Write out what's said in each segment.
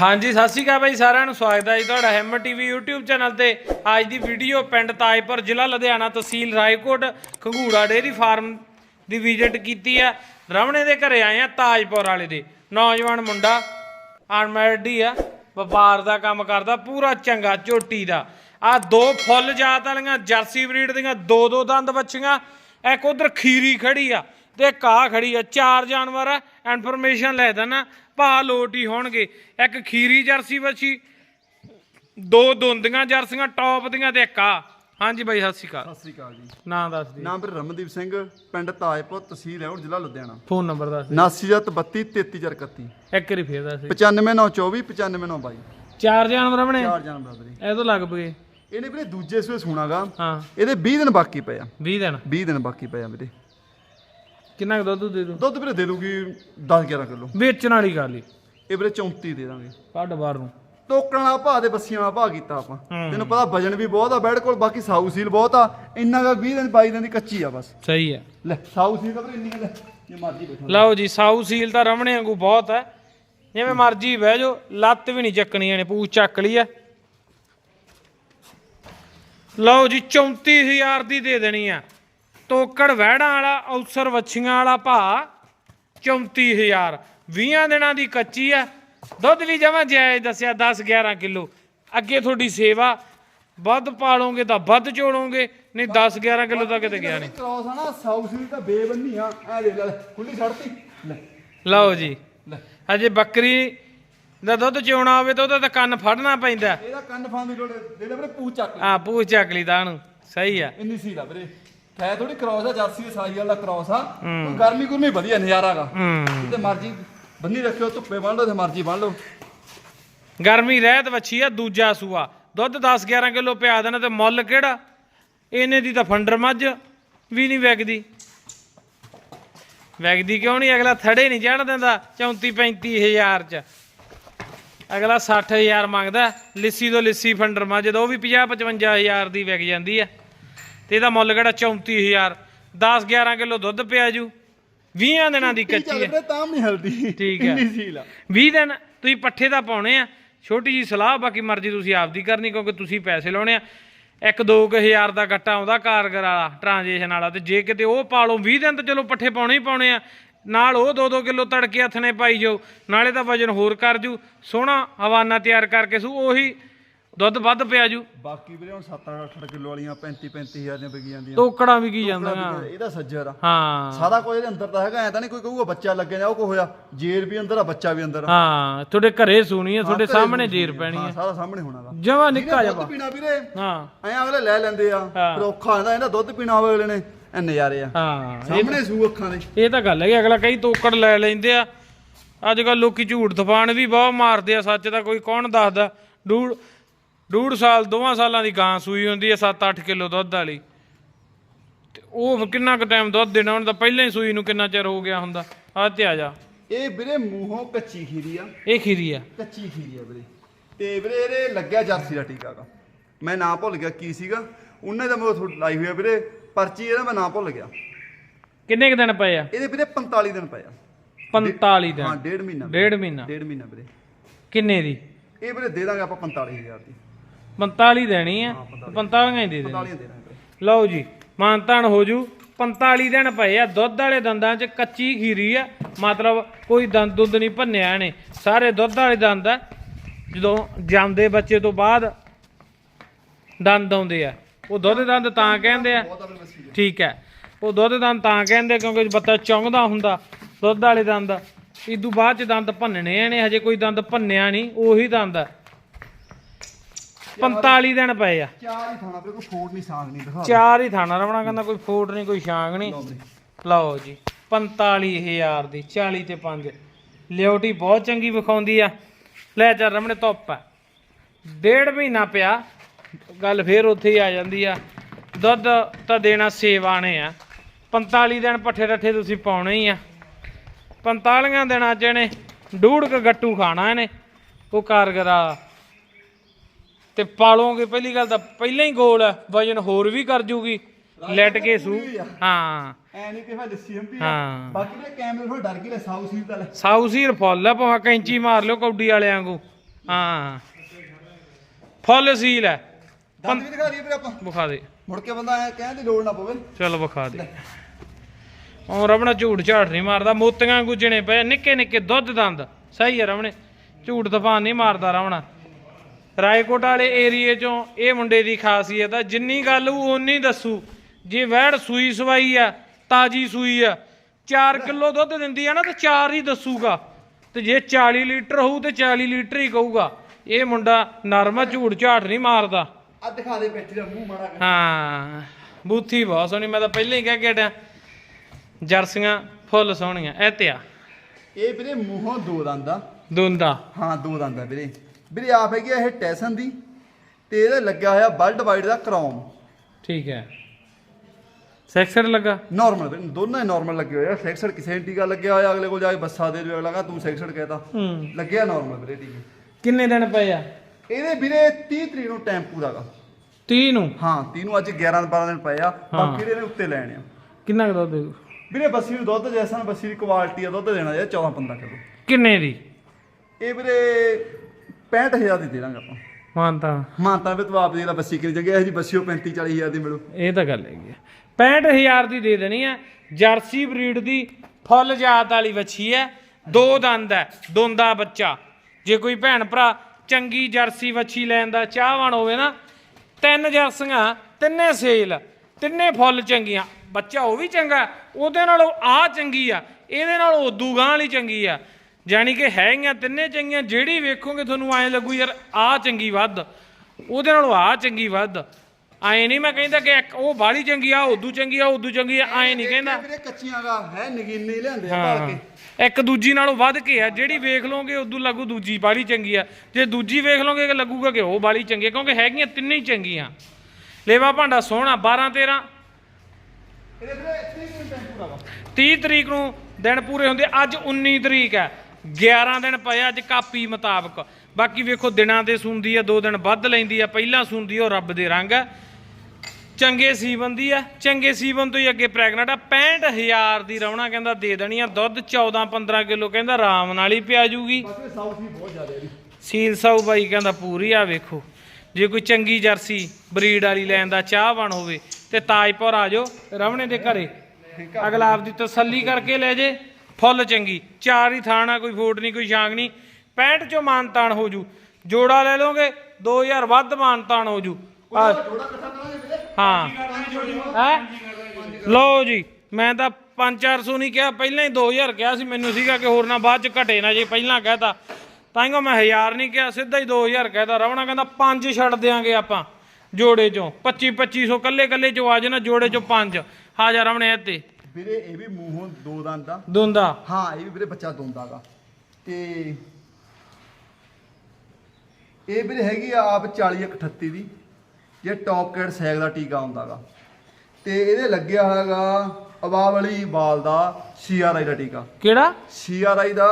ਹਾਂਜੀ, ਸਤਿ ਸ਼੍ਰੀ ਅਕਾਲ ਬਾਈ, ਸਾਰਿਆਂ ਨੂੰ ਸਵਾਗਤ ਹੈ ਜੀ ਤੁਹਾਡਾ ਹੈਮਰ ਟੀਵੀ YouTube ਚੈਨਲ ਤੇ। ਅੱਜ ਦੀ ਵੀਡੀਓ ਪਿੰਡ ਤਾਜਪੁਰ, ਜ਼ਿਲ੍ਹਾ ਲੁਧਿਆਣਾ ਤਹਿਸੀਲ ਰਾਏਕੋਟ, ਖੰਗੂੜਾ ਡੇਅਰੀ ਫਾਰਮ ਦੀ ਵਿਜ਼ਿਟ ਕੀਤੀ ਆ ਰਮਣੇ ਦੇ ਘਰੇ ਆਏ ਆ ਤਾਜਪੁਰ ਵਾਲੇ ਦੇ। ਨੌਜਵਾਨ ਮੁੰਡਾ ਅਨਮੈਰਿਡ ਹੀ ਆ, ਵਪਾਰ ਦਾ ਕੰਮ ਕਰਦਾ, ਪੂਰਾ ਚੰਗਾ, ਝੋਟੀ ਦਾ। ਆ ਦੋ ਫੁੱਲ ਜਾਤ ਵਾਲੀਆਂ, ਜਰਸੀ ਬਰੀਡ ਦੀਆਂ, ਦੋ ਦੋ ਦੰਦ ਬੱਚੀਆਂ ਇੱਕ ਉਧਰ ਖੀਰੀ ਖੜੀ ਆ ਤੇ ਕਾ ਖੜੀ ਆ। ਚਾਰ ਜਾਨਵਰ ਆ ਇਨਫੋਰਮੇਸ਼ਨ ਲੈ ਦੇਣਾ ਭਾ ਲੋਟ ਹੀ ਹੋਣਗੇ। ਇੱਕ ਖੀਰੀ ਜਰਸੀ ਬੱਚੀ ਦੋ ਦੁੰਦੀਆਂ ਜਰਸੀਆਂ ਟੌਪ ਦੀਆਂ ਤੇ ਇੱਕ ਆ। ਹਾਂਜੀ ਬਾਈ ਸਤਿ ਸ਼੍ਰੀ ਅਕਾਲ। ਸਤਿ ਸ੍ਰੀ ਅਕਾਲ ਜੀ। ਨਾਂ ਦੱਸ ਦੇ ਨਾਮ ਵੀਰ ਰਮਨਦੀਪ ਸਿੰਘ ਪਿੰਡ ਤਾਜਪੁਰ ਤਹਿਸੀਲ ਹੈਉਰ ਜ਼ਿਲ੍ਹਾ ਲੁਧਿਆਣਾ। ਫੋਨ ਨੰਬਰ ਦੱਸ ਦੇ 7932 33431 ਇੱਕ ਵਾਰੀ ਫੇਰ ਦੱਸ ਦੇ 95924 95922 ਚਾਰ ਜਾਨਵਰ ਬਣੇ ਚਾਰ ਜਾਨ ਬਰਾਦਰੀ ਇਹ ਤੋਂ ਲੱਗ ਪਏ। ਇਹਨੇ ਵੀਰੇ ਦੂਜੇ ਸੂਏ ਸੁਣਾਗਾ ਹਾਂ। ਇਹਦੇ 20 ਦਿਨ ਬਾਕੀ ਪਏ ਆ। 20 ਦਿਨ? 20 ਦਿਨ ਬਾਕੀ ਪਏ ਆ ਵੀਰੇ। ਕਿੰਨਾ ਕੁ ਦੁੱਧ ਦੇ ਦੂ? ਦੁੱਧ ਵੀਰੇ ਦੇ ਦੂਗੀ 10 11 ਕਿਲੋ। ਵੇਚਣ ਵਾਲੀ ਗੱਲ ਈ ਇਹ ਵੀਰੇ 34 ਦੇ ਦਾਂਗੇ। ਕੱਢ ਬਾਹਰ ਨੂੰ। ਟੋਕਣ ਵਾਲਾ ਭਾਅ ਦੇ ਬੱਸੀਆਂ ਵਾਲਾ ਭਾਅ ਕੀਤਾ ਆਪਾਂ। ਤੈਨੂੰ ਪਤਾ ਵਜਨ ਵੀ ਬਹੁਤ ਆ ਬੈਡ ਕੋਲ ਬਾਕੀ ਸਾਊ ਸੀਲ ਬਹੁਤ ਆ। ਇੰਨਾ ਕਾ 20 ਦਿਨ 22 ਦਿਨ ਦੀ ਕੱਚੀ ਆ ਬਸ। ਸਹੀ ਹੈ ਲੈ ਸਾਊ ਸੀਲ ਤਾਂ ਵੀਰੇ ਇੰਨੀ ਕੁ ਲੈ ਜੇ ਮਰਜ਼ੀ ਬੈਠੋ। ਲਓ ਜੀ ਸਾਊ ਸੀਲ ਤਾਂ ਰਮਣੇ ਵਾਂਗੂ ਬਹੁਤ ਹੈ ਜਿਵੇਂ ਮਰਜ਼ੀ ਬਹਿ ਜਾਓ ਲੱਤ ਵੀ ਨਹੀਂ ਚੱਕਣੀ ਇਹਨੇ ਪੂਛ ਚੱਕ ਲਈ ਆ। ਲਓ ਜੀ 34000 ਦੀ ਦੇ ਦੇਣੀ ਆ। ਤੋਕੜ ਵਹਿੜਾਂ ਵਾਲਾ ਔਸਰ ਵੱਛੀਆਂ ਵਾਲਾ ਭਾ 34000 20 ਦਿਨਾਂ ਦੀ ਕੱਚੀ ਆ ਦੁੱਧ ਵੀ ਜਮਾ ਜਾਇਜ਼ ਦੱਸਿਆ 10 11 ਕਿਲੋ। ਅੱਗੇ ਤੁਹਾਡੀ ਸੇਵਾ। ਵੱਧ ਪਾਲੋਗੇ ਤਾਂ ਵੱਧ ਚੋਣੋਗੇ ਨਹੀਂ 10 11 ਕਿਲੋ ਤਾਂ ਕਿਤੇ ਗਿਆ ਨਹੀਂ। ਕ੍ਰੋਸ ਆ ਨਾ ਸਾਊ ਸੀਲ ਤਾਂ ਬੇਬੰਨੀ ਆ। ਐ ਦੇ ਲੈ ਖੁੱਲੀ ਛੱਡਤੀ। ਲੈ। ਲਓ ਜੀ। ਹਜੇ ਬੱਕਰੀ ਦਾ ਦੁੱਧ ਚੋਣਾ ਹੋਵੇ ਤਾਂ ਉਹਦਾ ਤਾਂ ਕੰਨ ਫੜਨਾ ਪੈਂਦਾ। ਇਹਦਾ ਕੰਨ ਫਾਂ ਦੀ ਲੋੜ ਦੇ ਵੀਰੇ ਪੂਛ ਚੱਕ ਲੈ। ਆ ਪੂਛ ਚੱਕ ਲਈ ਤਾਂ ਨੂੰ ਸਹੀ ਆ। ਇੰਨੀ ਸੀ ਲਾ ਵੀਰੇ। ਹੈ ਥੋੜੀ ਕ੍ਰੋਸ ਆ ਜਰਸੀ ਦੇ ਸਾਈ ਵਾਲਾ ਕ੍ਰੋਸ ਆ। ਉਹ ਗਰਮੀ ਗੁਰਮੀ ਵਧੀਆ ਨਜ਼ਾਰਾਗਾ ਹੂੰ। ਤੇ ਮਰਜ਼ੀ ਬੰਨੀ ਰੱਖਿਓ ਧੁੱਪੇ ਬੰਨ ਲਓ ਤੇ ਮਰਜ਼ੀ ਬੰਨ ਲਓ। ਗਰਮੀ ਰਹਿਤ ਵੱਛੀ ਆ ਦੂਜਾ ਸੂਆ। ਦੁੱਧ 10 11 ਕਿਲੋ ਪਿਆ ਦੇਣਾ ਤੇ ਮੁੱਲ ਕਿਹੜਾ? ਇਹਨੇ ਦੀ ਤਾਂ ਫੰਡਰ ਮੱਝ ਵੀ ਨਹੀਂ ਵਿਕਦੀ ਵਿਕਦੀ ਕਿਉਂ ਨਹੀਂ? ਅਗਲਾ ਥੜੇ ਨਹੀਂ ਚੜ ਦਿੰਦਾ 34 35000 ਚ। ਅਗਲਾ 60000 ਮੰਗਦਾ ਲਿੱਸੀ ਤੋਂ ਲਿੱਸੀ ਫੰਡਰ ਮੱਝ ਦਾ ਉਹ ਵੀ 50 55000 ਦੀ ਵਿਕ ਜਾਂਦੀ ਆ। ਤੇ ਇਹਦਾ ਮੁੱਲ ਕਿਹੜਾ? 34000 10 11 ਕਿਲੋ ਦੁੱਧ ਪਿਆ ਜੂ। 20 ਦਿਨਾਂ ਦੀ ਕੱਚੀ ਹੈ। ਤਾਂ ਨਹੀਂ ਹਲਦੀ। ਠੀਕ ਹੈ। ਇੰਨੀ ਸੀ ਲਾ 20 ਦਿਨ ਤੁਸੀਂ ਪੱਠੇ ਦਾ ਪਾਉਣੇ ਆ। ਛੋਟੀ ਜੀ ਸਲਾਹ ਬਾਕੀ ਮਰਜ਼ੀ ਤੁਸੀਂ ਆਪਦੀ ਕਰਨੀ ਕਿਉਂਕਿ ਤੁਸੀਂ ਪੈਸੇ ਲਾਉਣੇ ਆ। ਇੱਕ 2000 ਦਾ ਗੱਟਾ ਆਉਂਦਾ ਕਾਰਗਰ ਵਾਲਾ ਟ੍ਰਾਂਜੈਕਸ਼ਨ ਵਾਲਾ ਤੇ ਜੇ ਕਿਤੇ ਉਹ ਪਾ ਲਓ 20 ਦਿਨ ਤਾਂ ਚਲੋ ਪੱਠੇ ਪਾਉਣੇ ਹੀ ਪਾਉਣੇ ਆ। ਨਾਲ ਉਹ 2-2 ਕਿਲੋ ਤੜਕੇ ਹੱਥ ਨੇ ਪਾਈ ਜਾਓ ਨਾਲੇ ਤਾਂ ਵਜਨ ਹੋਰ ਕਰ ਜੂ। ਸੋਹਣਾ ਹਵਾਨਾ ਤਿਆਰ ਕਰਕੇ ਸੂ ਉਹੀ ਦੁੱਧ ਵੱਧ ਪਿਆ ਜੂ। ਬਾਕੀ ਵੀਰੇ ਹੁਣ 7-8 ਕਿਲੋ ਵਾਲੀਆਂ 35 35000 ਦੀਆਂ ਵਿਕ ਜਾਂਦੀਆਂ। ਟੋਕੜਾਂ ਵੀ ਕੀ ਜਾਂਦੀਆਂ। ਇਹਦਾ ਸੱਜਰ ਆ। ਹਾਂ। ਸਾਰਾ ਕੁਝ ਇਹਦੇ ਅੰਦਰ ਤਾਂ ਹੈਗਾ ਐ ਤਾਂ ਨਹੀਂ ਕੋਈ ਕਹੂਗਾ ਬੱਚਾ ਲੱਗੇ ਜਾ ਉਹ ਕੋ ਹੋਇਆ ਜੇਰ ਵੀ ਅੰਦਰ ਆ ਬੱਚਾ ਵੀ ਅੰਦਰ ਆ। ਹਾਂ ਤੁਹਾਡੇ ਘਰੇ ਸੁਣੀ ਆ ਤੁਹਾਡੇ ਸਾਹਮਣੇ ਜੇਰ। ਪੈਣੀ ਆ। ਸਾਰਾ ਸਾਹਮਣੇ ਹੋਣਾਗਾ ਜਮਾ ਨਿੱਕਾ ਜਿਹਾ ਦੁੱਧ ਪੀਣਾ ਵੀਰੇ ਹਾਂ। ਐ ਅਗਲੇ ਲੈ ਲੈਂਦੇ ਆ। ਫਿਰ ਔਖਾ ਹੁੰਦਾ ਇਹਦਾ ਦੁੱਧ ਪੀਣਾ ਹੋਵੇ ਅਗਲੇ ਨੇ ਐ ਨਜ਼ਾਰੇ ਆ। ਹਾਂ ਸਾਹਮਣੇ ਸੂ ਅੱਖਾਂ ਦੇ। ਇਹ ਤਾਂ ਗੱਲ ਹੈ ਕਿ ਅਗਲਾ ਕਈ ਤੋਕੜ ਲੈ ਲੈਂਦੇ ਆ। ਅੱਜ ਕੱਲ ਲੋਕੀ ਝੂਠ ਤਫਾਨ ਵੀ ਬਹੁਤ ਮਾਰਦੇ ਆ ਸੱਚ ਦਾ ਕੋਈ ਕੌਣ ਦੱਸਦਾ? ਡੂੜ ਡੂੜ ਸਾਲ ਦੋਵਾਂ ਸਾਲਾਂ ਦੀ ਗਾਂ ਸੂਈ ਹੁੰਦੀ ਹੈ 7-8 ਕਿਲੋ ਦੁੱਧ ਵਾਲੀ। ਤੇ ਉਹ ਕਿੰਨਾ ਕੁ ਟਾਈਮ ਦੁੱਧ ਦੇਣਾ ਉਹਨਾਂ ਦਾ ਪਹਿਲਾਂ ਹੀ ਸੂਈ ਨੂੰ ਕਿੰਨਾ ਚਿਰ ਹੋ ਗਿਆ ਹੁੰਦਾ। ਆ ਤੇ ਆ ਜਾ। ਇਹ ਵੀਰੇ ਮੂੰਹੋਂ ਕੱਚੀ ਖੀਰੀ ਆ। ਇਹ ਖੀਰੀ ਆ। ਕੱਚੀ ਖੀਰੀ ਆ ਵੀਰੇ। ਤੇ ਵੀਰੇ ਇਹਦੇ ਲੱਗਿਆ ਜਰਸੀ ਦਾ ਟੀਕਾ ਗਾ। ਮੈਂ ਨਾਂ ਭੁੱਲ ਗਿਆ ਕੀ ਸੀਗਾ? ਉਹਨੇ ਤਾਂ ਮੈਂ ਥੋੜੀ ਲਾਈ ਹੋਈ ਆ ਵੀਰੇ। ਪਰਚੀ ਇਹਦਾ ਮੈਂ ਨਾਂ ਭੁੱਲ ਗਿਆ। ਕਿੰਨੇ ਕੁ ਦਿਨ ਪਏ ਆ? ਇਹਦੇ ਵੀਰੇ 45 ਦਿਨ ਪਏ ਆ। 45 ਹਾਂ ਦਿਨ ਡੇਢ ਮਹੀਨਾ। ਡੇਢ ਮਹੀਨਾ। ਡੇਢ ਮਹੀਨਾ ਵੀਰੇ। ਕਿੰਨੇ ਦੀ? ਇਹ ਵੀਰੇ ਦੇ ਦਾਂਗੇ ਆਪਾਂ 45000 ਦੀ। 45 ਦੇਣੀ ਆ। 45 ਹੀ ਦੇ ਦੇ 45 ਦੇ ਦਾਂਗੇ। ਲਓ ਜੀ ਮਾਨਤਾਨ ਹੋ ਜੂ। 45 ਦਿਨ ਪਏ ਆ ਦੁੱਧ ਵਾਲੇ ਦੰਦਾਂ 'ਚ ਕੱਚੀ ਖੀਰੀ ਆ। ਮਤਲਬ ਕੋਈ ਦੰਦ ਦੁੱਧ ਨਹੀਂ ਭੰਨਿਆ ਨੇ ਸਾਰੇ ਦੁੱਧ ਵਾਲੇ ਦੰਦ ਆ। ਜਦੋਂ ਜਾਂਦੇ ਬੱਚੇ ਤੋਂ ਬਾਅਦ ਦੰਦ ਆਉਂਦੇ ਆ। ਉਹ ਦੁੱਧ ਦੰਦ ਤਾਂ ਕਹਿੰਦੇ ਆ। ਠੀਕ ਹੈ। ਉਹ ਦੁੱਧ ਦੰਦ ਤਾਂ ਕਹਿੰਦੇ ਕਿਉਂਕਿ ਬੱਤਾ ਚੌਂਗਦਾ ਹੁੰਦਾ ਦੁੱਧ ਵਾਲੇ ਦੰਦ। ਇਦੋਂ ਬਾਅਦ ਚ ਦੰਦ ਭੰਨਣੇ ਨੇ ਹਜੇ ਕੋਈ ਦੰਦ ਭੰਨਿਆ ਨਹੀਂ ਉਹੀ ਦੰਦ ਆ। 45 ਦਿਨ ਪਏ ਆ। ਚਾਰ ਹੀ ਥਾਣਾ ਵੀਰੇ ਕੋਈ ਫੋੜ ਨਹੀਂ ਸਾਂਗ ਨਹੀਂ ਦਿਖਾ ਚਾਰ ਹੀ ਥਾਣਾ ਰਵਣਾ ਕਹਿੰਦਾ ਕੋਈ ਫੋਟ ਨਹੀਂ ਕੋਈ ਛਾਂਗ ਨਹੀਂ। ਲਓ ਜੀ 45000 ਦੀ 40 ਤੇ 5 ਲਿਓਟੀ ਬਹੁਤ ਚੰਗੀ ਵਿਖਾਉਂਦੀ ਆ। ਲੈ ਚੱਲ ਰਮਣੇ ਧੁੱਪ ਆ। ਡੇਢ ਮਹੀਨਾ ਪਿਆ ਗੱਲ ਫੇਰ ਉੱਥੇ ਹੀ ਆ ਜਾਂਦੀ ਆ। ਦੁੱਧ ਤਾਂ ਦੇਣਾ ਸੇਵਾ ਨੇ ਆ। 45 ਦਿਨ ਪੱਠੇ ਰੱਠੇ ਤੁਸੀਂ ਪਾਉਣੇ ਹੀ ਆ। 45 ਦਿਨਾਂ ਚ ਇਹਨੇ ਡੂੜ ਕ ਗੱਟੂ ਖਾਣਾ ਇਹਨੇ। ਉਹ ਕਾਰਗਰਾ ਤੇ ਪਾਲੋਗੇ ਪਹਿਲੀ ਗੱਲ ਤਾਂ ਪਹਿਲਾਂ ਹੀ ਗੋਲ ਆ ਵਜਨ ਹੋਰ ਵੀ ਕਰ ਜੂਗੀ ਲੈਟ ਕੇ ਸੂ ਹਾਂ। ਐ ਨਹੀਂ ਕਿ ਫਾ ਲੱਸੀ ਹਾਂ। ਬਾਕੀ ਵੀਰੇ ਕੈਮਰੇ ਤੋਂ ਡਰ ਗਏ ਸਾਊ ਸੀਲ ਦਾ ਲੈ। ਸਾਊ ਸੀਰ ਫੁੱਲ ਆ ਭਾਵੇਂ ਕੈਂਚੀ ਮਾਰ ਲਿਓ ਕੌਡੀ ਵਾਲਿਆਂ ਵਾਂਗੂ। ਹਾਂ। ਫੁੱਲ ਸੀਲ ਹੈ ਦੰਦ ਵੀ ਦਿਖਾ ਦਈਏ ਵੀਰੇ ਆਪਾਂ। ਵਿਖਾ ਦੇ। ਮੁੜ ਕੇ ਬੰਦਾ ਐ ਕਹਿਣ ਦੀ ਲੋੜ ਨਾ ਪਵੇ। ਚੱਲ ਵਿਖਾ ਦੇ। ਉਹ ਰਮਣਾ ਝੂਠ ਝਾੜ ਨਹੀਂ ਮਾਰਦਾ ਮੋਤੀਆਂ ਵਾਂਗੂ ਜਣੇ ਪਏ ਨਿੱਕੇ ਨਿੱਕੇ ਦੁੱਧ ਦੰਦ। ਸਹੀ ਹੈ ਰਮਣੇ। ਝੂਠ ਤਫਾਨ ਨਹੀਂ ਮਾਰਦਾ ਰਮਣਾ। ਰਾਏਕੋਟ ਵਾਲੇ ਏਰੀਏ ਚੋਂ ਇਹ ਮੁੰਡੇ ਦੀ ਖਾਸੀਅਤ ਆ ਜਿੰਨੀ ਗੱਲ ਉਹ ਓਨੀ ਦੱਸੂ। ਜੇ ਵਹਿੜ ਸੂਈ ਸਵਾਈ ਆ ਤਾਜੀ ਸੂਈ ਆ 4 ਕਿਲੋ ਦੁੱਧ ਦਿੰਦੀ ਆ ਨਾ ਤੇ 4 ਹੀ ਦੱਸੂਗਾ। ਤੇ ਜੇ 40 ਲੀਟਰ ਹੋਊ ਤੇ 40 ਲੀਟਰ ਹੀ ਕਹੂਗਾ। ਇਹ ਮੁੰਡਾ ਨਰਮ ਝੂਠ ਝਾੜ ਨਹੀਂ ਮਾਰਦਾ। ਆ ਦਿਖਾ ਦੇ ਬੈਠੀ ਦਾ ਮੂੰਹ ਮਾੜਾ ਕਰ। ਹਾਂ ਬੂਥੀ ਬਹੁਤ ਸੋਹਣੀ ਮੈਂ ਤਾਂ ਪਹਿਲਾਂ ਹੀ ਕਹਿ ਕੇ ਹਟਿਆ। ਜਰਸੀਆਂ ਫੁੱਲ ਸੋਹਣੀਆਂ ਇਹ ਤੇ ਆ। ਇਹ ਵੀਰੇ ਮੂੰਹੋਂ ਦੋ ਦੰਦ ਦੁੰਦਾ। ਹਾਂ ਦੋ ਦੰਦ ਵੀਰੇ। ਵੀਰੇ ਆਪ ਹੈਗੀ ਆ ਇਹ ਟੈਸਨ ਦੀ ਤੇ ਇਹਦੇ ਲੱਗਿਆ ਹੋਇਆ ਵਰਲਡ ਵਾਈਡ ਦਾ ਕ੍ਰੋਮ। ਠੀਕ ਹੈ। ਸੈਕਸਰ ਲੱਗਾ? ਨਾਰਮਲ ਦੋਨਾਂ ਹੀ ਨਾਰਮਲ ਲੱਗੇ ਹੋਏ ਆ। ਸੈਕਸਡ ਕਿਸੇ ਟੀਕਾ ਲੱਗਿਆ ਹੋਇਆ ਅਗਲੇ ਕੋਲ ਜਾ ਕੇ ਬੱਸਾ ਦੇ ਦੇ ਅਗਲਾ ਕਹਾ ਤੂੰ ਸੈਕਸਡ ਕਹਿਤਾ। ਹੂੰ। ਲੱਗਿਆ ਨਾਰਮਲ ਵੀਰੇ ਟੀਕੇ ਕਿੰਨੇ ਦਿਨ ਪਏ ਆ? ਇਹਦੇ ਵੀਰੇ 30 ਤਰੀਕ ਨੂੰ ਟਾਈਮ ਪੂਰਾ ਗਾ। 30 ਨੂੰ? ਹਾਂ 30 ਨੂੰ ਅੱਜ 11 12 ਦਿਨ ਪਏ ਆ। ਬਾਕੀ ਇਹਦੇ ਉੱਤੇ ਲੈਣੇ ਆ। ਕਿੰਨਾ ਕੁ ਦੁੱਧ ਦੇਊ? ਵੀਰੇ ਬੱਸੀ ਨੂੰ ਦੁੱਧ ਜੈਸਾ ਬੱਸੀ ਦੀ ਕੁਆਲਿਟੀ ਆ ਦੁੱਧ ਦੇਣਾ ਜੇ 14 15 ਕਿਲੋ। ਕਿੰਨੇ ਦੀ? ਇਹ ਵੀਰੇ 65000 ਦੀ ਦੇ ਦਾਂਗੇ ਆਪਾਂ। ਮਾਨਤਾ ਮਾਨਤਾ ਵੀ ਤੂੰ ਆਪ ਦੀ ਲਾ ਬੱਸੀ ਕਿੰਨੀ ਜਗ੍ਹਾ ਇਹ ਜੀ ਬੱਸੀ ਉਹ 35 40000 ਦੀ ਮਿਲੂ। ਇਹ ਤਾਂ ਗੱਲ ਹੈਗੀ ਆ। 65000 ਦੀ ਦੇ ਦੇਣੀ ਆ ਜਰਸੀ ਬਰੀਡ ਦੀ ਫੁੱਲ ਜਾਤ ਵਾਲੀ ਵੱਛੀ ਹੈ ਦੋ ਦੰਦ ਹੈ ਦੋਂਦਾ ਬੱਚਾ। ਜੇ ਕੋਈ ਭੈਣ ਭਰਾ ਚੰਗੀ ਜਰਸੀ ਵੱਛੀ ਲੈਣ ਦਾ ਚਾਹਵਾਨ ਹੋਵੇ ਨਾ ਤਿੰਨ ਜਰਸੀਆਂ ਤਿੰਨੇ ਸੇਲ ਤਿੰਨੇ ਫੁੱਲ ਚੰਗੀਆਂ। ਬੱਚਾ ਉਹ ਵੀ ਚੰਗਾ ਉਹਦੇ ਨਾਲੋਂ ਆ ਚੰਗੀ ਆ ਇਹਦੇ ਨਾਲ ਉਦੂ ਗਾਂ ਵਾਲੀ ਚੰਗੀ ਆ। ਜਾਣੀ ਕਿ ਹੈਗੀਆਂ ਤਿੰਨੇ ਚੰਗੀਆਂ ਜਿਹੜੀ ਵੇਖੋਗੇ ਤੁਹਾਨੂੰ ਐਂ ਲੱਗੂ ਯਾਰ ਆ ਚੰਗੀ ਵੱਧ ਉਹਦੇ ਨਾਲੋਂ ਆ ਚੰਗੀ ਵੱਧ। ਐਂ ਨਹੀਂ ਮੈਂ ਕਹਿੰਦਾ ਕਿ ਉਹ ਬਾਹਲੀ ਚੰਗੀ ਆ ਉਦੋਂ ਚੰਗੀ ਆ ਉਦੋਂ ਚੰਗੀ ਆ ਐਂ ਨਹੀਂ ਕਹਿੰਦਾ। ਵੀਰੇ ਕੱਚੀਆਂ ਦਾ ਹੈ ਨਗੀਨੇ ਲਿਆਂਦੇ ਆ ਭਾਲ ਕੇ। ਇੱਕ ਦੂਜੀ ਨਾਲੋਂ ਵੱਧ ਕੇ ਆ ਜਿਹੜੀ ਵੇਖ ਲਓਗੇ ਉਦੋਂ ਲੱਗੂ ਦੂਜੀ ਬਾਹਲੀ ਚੰਗੀ ਆ। ਜੇ ਦੂਜੀ ਵੇਖ ਲਓਗੇ ਕਿ ਲੱਗੂਗਾ ਕਿ ਉਹ ਬਾਹਲੀ ਚੰਗੀ ਆ ਕਿਉਂਕਿ ਹੈਗੀਆਂ ਤਿੰਨੇ ਹੀ ਚੰਗੀਆਂ। ਲੇਵਾ ਭਾਂਡਾ ਸੋਹਣਾ 12 13 ਇਹਦੇ ਵੀਰੇ ਇੱਥੇ ਹੀ ਟਾਈਮ ਪੂਰਾ ਗਾ 30 ਤਰੀਕ ਨੂੰ ਦਿਨ ਪੂਰੇ ਹੁੰਦੇ ਅੱਜ 19 ਤਰੀਕ ਹੈ। 11 ਦਿਨ ਪਏ ਆ, ਅੱਜ ਕਾਪੀ ਮੁਤਾਬਕ। ਬਾਕੀ ਵੇਖੋ, ਦਿਨਾਂ ਦੇ ਸੁੰਦੀ ਆ, ਦੋ ਦਿਨ ਵੱਧ ਲੈਂਦੀ ਆ, ਪਹਿਲਾਂ ਸੁੰਦੀ ਉਹ ਰੱਬ ਦੇ ਰੰਗ ਆ। ਚੰਗੇ ਸੀਵਨ ਦੀ ਆ, ਚੰਗੇ ਸੀਵਨ ਤੋਂ ਹੀ ਅੱਗੇ ਪ੍ਰੈਗਨੈਂਟ ਆ। 65000 ਦੀ ਰੌਣਾ ਕਹਿੰਦਾ ਦੇ ਦੇਣੀ ਆ, ਦੁੱਧ 14 15 ਕਿਲੋ ਕਹਿੰਦਾ ਆਰਾਮ ਨਾਲ ਹੀ ਪਿਆ ਜੂਗੀ। ਬਸ ਇਹ ਸੀਲ ਸਾਊ ਬਾਈ ਕਹਿੰਦਾ ਪੂਰੀ ਆ, ਵੇਖੋ। ਜੇ ਕੋਈ ਚੰਗੀ ਜਰਸੀ ਬਰੀਡ ਵਾਲੀ ਲੈਣ ਦਾ ਚਾਹ ਬਣ ਹੋਵੇ, ਤੇ ਤਾਜਪੁਰ ਆ ਜਾਓ ਰਵਣੇ ਦੇ ਘਰੇ। ਅਗਲਾ ਆਪਦੀ ਤਸੱਲੀ ਕਰਕੇ ਲੈ ਜੇ। ਫੁੱਲ ਚੰਗੀ ਚਾਰ ਹੀ ਥਾਣਾ ਕੋਈ ਫੋਟ ਨਹੀਂ ਕੋਈ ਛਾਂਗ ਨਹੀਂ 65 ਚੋਂ ਮਾਨਤਾਨ ਹੋ ਜੂ। ਜੋੜਾ ਲੈ ਲਓਗੇ 2000 ਵੱਧ ਮਾਨਤਾਨ ਹੋ ਜੂ। ਹਾਂ। ਹੈ? ਲਓ ਜੀ ਮੈਂ ਤਾਂ 5-400 ਨਹੀਂ ਕਿਹਾ ਪਹਿਲਾਂ ਹੀ 2000 ਕਿਹਾ ਸੀ ਮੈਨੂੰ ਸੀਗਾ ਕਿ ਹੋਰ ਨਾ ਬਾਅਦ ਚ ਘਟੇ ਨਾ ਜੇ ਪਹਿਲਾਂ ਕਹਿਤਾ। ਤਾਂਹੀਓ ਮੈਂ 1000 ਨਹੀਂ ਕਿਹਾ ਸਿੱਧਾ ਹੀ 2000 ਕਹਿਤਾ। ਰਵਣਾ ਕਹਿੰਦਾ 5 ਛੱਡ ਦਿਆਂਗੇ ਆਪਾਂ ਜੋੜੇ ਚੋਂ। 25 2500 ਕੱਲੇ ਕੱਲੇ ਚੋਂ ਆ ਜੇ ਨਾ ਜੋੜੇ ਚੋਂ 5 ਹਾਜ਼ਰ ਰਵਣੇ ਇੱਥੇ। ਵੀਰੇ ਇਹ ਵੀ ਮੂੰਹੋਂ ਦੋ ਦੰਦ ਆ। ਦੁੰਦਾ ਹਾਂ ਇਹ ਵੀ ਵੀਰੇ ਬੱਚਾ ਦੋਂਦਾਗਾ ਤੇ ਇਹ ਵੀਰੇ ਹੈਗੀ ਆ ਆਪ 40 38 ਦੀ ਜੇ ਟੌਪ ਕੈਟ ਸੈਗ ਦਾ ਟੀਕਾ ਹੁੰਦਾਗਾ ਤੇ ਇਹਦੇ ਲੱਗਿਆ ਹੋਇਆਗਾ ਅਬਾਬ ਵਾਲੀ ਬਾਲ ਦਾ ਸੀਆਰਆਈ ਦਾ ਟੀਕਾ। ਕਿਹੜਾ? ਸੀਆਰਆਈ ਦਾ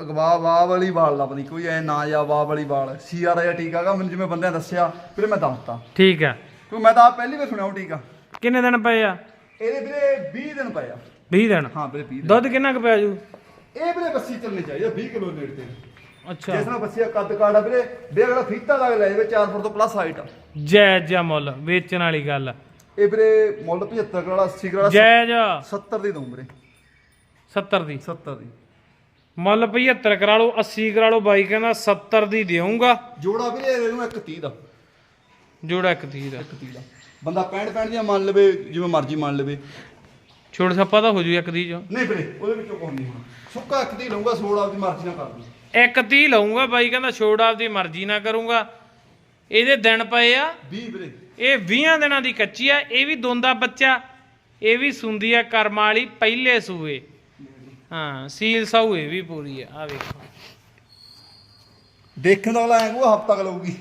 ਅਗਵਾ ਵਾਹ ਵਾਲੀ ਬਾਲ ਦਾ ਪਤਾ ਕੋਈ ਐ ਨਾ ਜਾਂ ਵਾਹ ਵਾਲੀ ਬਾਲ। ਸੀਆਰਆਈ ਦਾ ਟੀਕਾ ਗਾ ਮੈਨੂੰ ਜਿਵੇਂ ਬੰਦਿਆਂ ਦੱਸਿਆ ਵੀਰੇ ਮੈਂ ਦੱਸਤਾ। ਠੀਕ ਆ। ਕਿਉਂਕਿ ਮੈਂ ਤਾਂ ਆਪ ਪਹਿਲੀ ਵਾਰ ਸੁਣਿਆ ਉਹ ਟੀਕਾ। ਕਿੰਨੇ ਦਿਨ ਪਏ ਆ? ਇਹਦੇ ਵੀਰੇ 20 ਦਿਨ ਪਏ ਆ। 20 ਦਿਨ? ਹਾਂ ਵੀਰੇ 20 ਦਿਨ। ਦੁੱਧ ਕਿੰਨਾ ਕੁ ਪਿਆ ਜੂ? ਇਹ ਵੀਰੇ ਬੱਸੀ ਚੱਲਣੀ ਚਾਹੀਦੀ 20 ਕਿਲੋ ਨੇੜ ਤੇ। ਅੱਛਾ। ਜਿਸ ਨਾਲ ਬੱਸੀ ਦਾ ਕੱਦ ਕਾੜਾ ਵੀਰੇ ਵੀ ਅਗਲਾ ਫੀਤਾ ਲੱਗ ਲੈ ਜਾਵੇ 4 ਫੁੱਟ ਤੋਂ ਪਲੱਸ ਹਾਈਟ ਆ। ਜਾਇਜ਼ ਮੁੱਲ ਵੇਚਣ ਵਾਲੀ ਗੱਲ ਇਹ ਵੀਰੇ ਮੁੱਲ 75 ਵਾਲਾ 80 ਵਾਲਾ ਜਾਇਜ਼ 70 ਦੀ ਦਊਂ ਵੀਰੇ। 70 ਦੀ? 70 ਦੀ। ਮੁੱਲ 75 ਕਰਾ ਲਓ 80 ਕਰਾ ਲਓ ਬਾਈ ਕਹਿੰਦਾ 70 ਦੀ ਦੇਊਂਗਾ। ਜੋੜਾ ਵੀਰੇ ਇਹਨੂੰ ਇੱਕ 30 ਦਾ। ਜੋੜਾ ਇੱਕ ਤੀਰ ਦਾ। ਇੱਕ 30 ਦਾ। ਬੰਦਾ 65 65 ਦੀਆਂ ਮੰਨ ਲਵੇ ਜਿਵੇਂ ਮਰਜ਼ੀ ਮੰਨ ਲਵੇ। ਛੋੜ ਛੱਪਾ ਤਾਂ ਹੋ ਜੂ ਇੱਕ ਦੀ ਚੋਂ। ਨਹੀਂ ਵੀਰੇ ਉਹਦੇ ਵਿੱਚੋਂ ਕੁਝ ਨਹੀਂ ਹੋਣਾ। ਸੁੱਕਾ ਇੱਕ 30 ਲਊਂਗਾ ਸੋੜ ਆਪਦੀ ਮਰਜ਼ੀ ਨਾਲ ਕਰ ਦੂੰ ਇੱਕ 30 ਲਊਂਗਾ ਬਾਈ ਕਹਿੰਦਾ ਛੋੜ ਆਪਦੀ ਮਰਜ਼ੀ ਨਾਲ ਕਰੂੰਗਾ। ਇਹਦੇ ਦਿਨ ਪਏ ਆ। 20 ਵੀਰੇ। ਇਹ 20 ਦਿਨਾਂ ਦੀ ਕੱਚੀ ਆ ਇਹ ਵੀ ਦੋਂਦਾ ਬੱਚਾ। ਇਹ ਵੀ ਸੁੰਦੀ ਆ ਕਰਮਾਂ ਵਾਲੀ ਪਹਿਲੇ ਸੂਏ। ਹਾਂ ਸੀਲ ਸਾਊ ਇਹ ਵੀ ਪੂਰੀ ਆ ਆ ਵੇਖੋ। ਦੇਖਣ ਦਾ ਅਗਲਾ ਐਂ ਉਹ ਹਫਤਾ ਕ ਲਊਗੀ।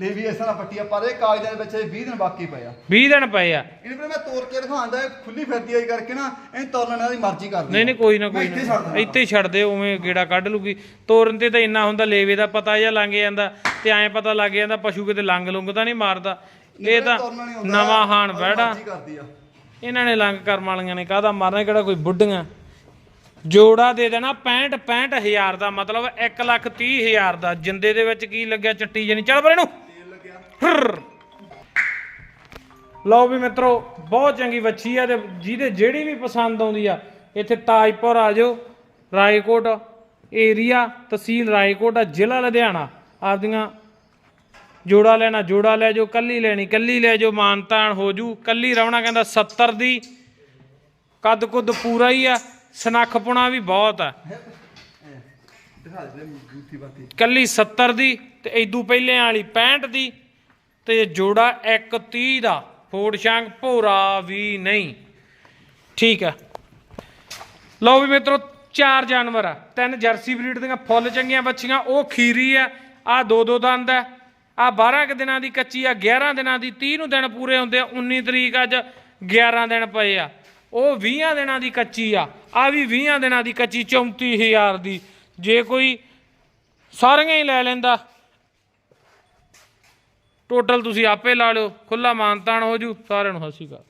ਲੈ ਵੀ ਇਸ ਤਰ੍ਹਾਂ ਪੱਟੀਆਂ ਪਰ ਇਹ ਕਾਗਜ਼ਾਂ ਦੇ ਵਿੱਚ 20 ਦਿਨ ਬਾਕੀ ਪਏ ਆ। 20 ਦਿਨ ਪਏ ਆ। ਇਹਨੂੰ ਵੀਰੇ ਮੈਂ ਤੋੜ ਕੇ ਦਿਖਾਉਂਦਾ ਖੁੱਲੀ ਫਿਰਦੀ ਆਈ ਕਰਕੇ ਨਾ ਇਹ ਤੋਰਨ ਇਹਨਾਂ ਦੀ ਮਰਜ਼ੀ ਕਰਦੀ ਨਹੀਂ ਨਹੀਂ ਕੋਈ ਨਾ ਕੋਈ ਇੱਥੇ ਛੱਡ ਨਾ। ਇੱਥੇ ਹੀ ਛੱਡ ਦੇ ਉਵੇਂ ਗੇੜਾ ਕੱਢ ਲੂਗੀ। ਤੋਰਨ ਤੇ ਤਾਂ ਇੰਨਾ ਹੁੰਦਾ ਲੇਵੇ ਦਾ ਪਤਾ ਜਾਂ ਲੰਘ ਜਾਂਦਾ ਤੇ ਐਂ ਪਤਾ ਲੱਗ ਜਾਂਦਾ ਪਸ਼ੂ ਕਿਤੇ ਲੰਗ ਲੁੰਗ ਤਾਂ ਨਹੀਂ ਮਾਰਦਾ। ਇਹ ਤਾਂ ਤੁਰਨਾ ਨਹੀਂ ਹੁੰਦਾ, ਨਵਾਂ ਹਾਣ ਆਪਣੀ ਬੈੜਾ ਮਰਜ਼ੀ ਕਰਦੀ ਆ। ਇਹਨਾਂ ਨੇ ਲੰਗ ਕਰਮ ਵਾਲੀਆਂ ਨੇ ਕਾਹਦਾ ਮਾਰਨਾ ਇਹ ਕਿਹੜਾ ਕੋਈ ਬੁੱਢੀਆਂ? ਜੋੜਾ ਦੇ ਦੇਣਾ 65 65000 ਦਾ ਮਤਲਬ 1 ਲੱਖ 30 ਹਜ਼ਾਰ ਦਾ। ਜਿੰਦੇ ਦੇ ਵਿੱਚ ਕੀ ਲੱਗਿਆ ਚੱਟੀ ਜਣੀ? ਚੱਲ ਪਰੇ ਨੂੰ ਫਰ। ਲਓ ਵੀ ਮਿੱਤਰੋ, ਬਹੁਤ ਚੰਗੀ ਵੱਛੀ ਆ ਤੇ ਜਿਹਦੇ ਜਿਹੜੀ ਵੀ ਪਸੰਦ ਆਉਂਦੀ ਆ, ਇੱਥੇ ਤਾਜਪੁਰ ਆ ਜਾਓ, ਰਾਏਕੋਟ ਏਰੀਆ, ਤਹਿਸੀਲ ਰਾਏਕੋਟ ਆ, ਜ਼ਿਲ੍ਹਾ ਲੁਧਿਆਣਾ। ਆਪਦੀਆਂ ਜੋੜਾ ਲੈਣਾ, ਜੋੜਾ ਲੈ ਜਾਓ, ਕੱਲੀ ਲੈਣੀ, ਕੱਲੀ ਲੈ ਜਾਓ, ਮਾਨਤਾਨ ਹੋ ਜੂ। ਕੱਲੀ ਰਵਣਾ ਕਹਿੰਦਾ 70 ਦੀ ਕੱਦ ਕੁੱਦ ਪੂਰਾ ਹੀ ਆ, ਸਨੱਖਪੁਣਾ ਵੀ ਬਹੁਤ ਆ। ਦਿਖਾ ਦੇ ਕੱਲੀ 70 ਦੀ ਤੇ ਇਦੂ ਪਹਿਲੇ ਵਾਲੀ 65 ਦੀ ਤੇ ਜੋੜਾ 130 ਦਾ, ਫੋੜ ਸ਼ਾਂਗ ਭੋਰਾ ਵੀ ਨਹੀਂ। ਠੀਕ ਆ। ਲਓ ਵੀ ਮਿੱਤਰੋ, ਚਾਰ ਜਾਨਵਰ ਆ। ਤਿੰਨ ਜਰਸੀ ਬਰੀਡ ਦੀਆਂ ਫੁੱਲ ਚੰਗੀਆਂ ਬੱਚੀਆਂ ਉਹ ਖੀਰੀ ਆ ਆ ਦੋ ਦੋ ਦੰਦ ਆ। ਆ 12 ਕੁ ਦਿਨਾਂ ਦੀ ਕੱਚੀ, ਆ 11 ਦਿਨਾਂ ਦੀ 30 ਨੂੰ ਦਿਨ ਪੂਰੇ ਹੁੰਦੇ ਆ 19 ਤਰੀਕ ਅੱਜ 11 ਦਿਨ ਪਏ ਆ। ਉਹ 20 ਦਿਨਾਂ ਦੀ ਕੱਚੀ ਆ ਆ ਵੀ 20 ਦਿਨਾਂ ਦੀ ਕੱਚੀ 34000 ਦੀ। ਜੇ ਕੋਈ ਸਾਰੀਆਂ ਹੀ ਲੈ ਲੈਂਦਾ ਟੋਟਲ ਤੁਸੀਂ ਆਪੇ ਲਾ ਲਿਓ ਖੁੱਲਾ ਮਾਨਤਾਨ ਹੋ ਜੂ ਸਾਰਿਆਂ ਨੂੰ ਸਤਿ ਸ਼੍ਰੀ ਅਕਾਲ।